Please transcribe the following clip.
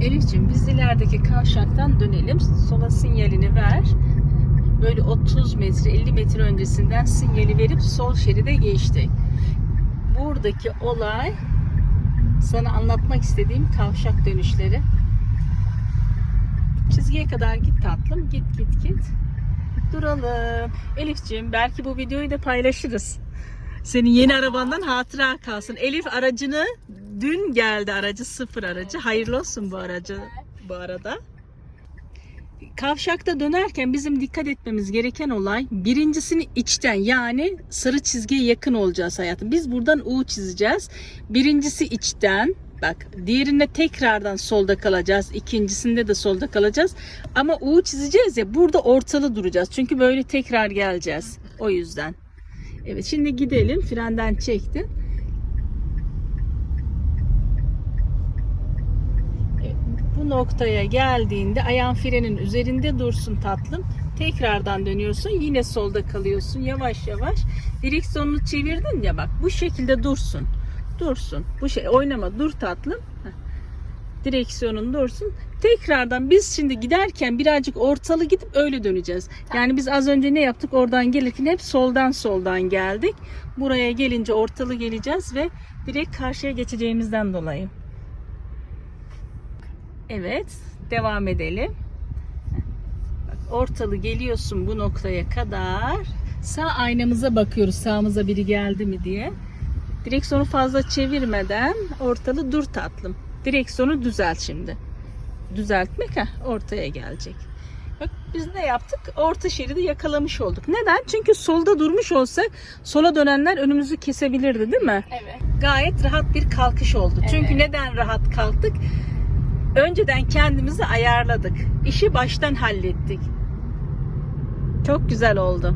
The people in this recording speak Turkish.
Elif'ciğim biz ilerideki kavşaktan dönelim. Sola sinyalini ver. Böyle 30 metre 50 metre öncesinden sinyali verip sol şeride geçtik. Buradaki olay sana anlatmak istediğim kavşak dönüşleri. Çizgiye kadar git tatlım. Git git git. Duralım. Elif'ciğim belki bu videoyu da paylaşırız. Senin yeni arabandan hatıra kalsın. Elif aracını dün geldi aracı sıfır aracı. Hayırlı olsun bu aracı bu arada. Kavşakta dönerken bizim dikkat etmemiz gereken olay birincisini içten yani sarı çizgiye yakın olacağız hayatım. Biz buradan U çizeceğiz. Birincisi içten bak diğerinde tekrardan solda kalacağız. ikincisinde de solda kalacağız. Ama U çizeceğiz ya burada ortalı duracağız. Çünkü böyle tekrar geleceğiz. O yüzden. Evet şimdi gidelim. Frenden çektin. Evet, Bu noktaya geldiğinde ayağın frenin üzerinde dursun tatlım. Tekrardan dönüyorsun. Yine solda kalıyorsun. Yavaş yavaş. Direksiyonunu çevirdin ya bak. Bu şekilde dursun. Dursun. Bu şey oynama. Dur tatlım. Heh. Direksiyonun dursun. Tekrardan biz şimdi giderken birazcık ortalı gidip öyle döneceğiz. Yani biz az önce ne yaptık? Oradan gelirken hep soldan soldan geldik. Buraya gelince ortalı geleceğiz ve direkt karşıya geçeceğimizden dolayı. Evet, devam edelim. Ortalı geliyorsun bu noktaya kadar. Sağ aynamıza bakıyoruz sağımıza biri geldi mi diye. Direksiyonu fazla çevirmeden ortalı dur tatlım. Direksiyonu düzelt şimdi. Düzeltmek ha ortaya gelecek. Bak biz ne yaptık? Orta şeridi yakalamış olduk. Neden? Çünkü solda durmuş olsak sola dönenler önümüzü kesebilirdi değil mi? Evet. Gayet rahat bir kalkış oldu. Çünkü Evet. neden rahat kalktık? Önceden kendimizi ayarladık. İşi baştan hallettik. Çok güzel oldu.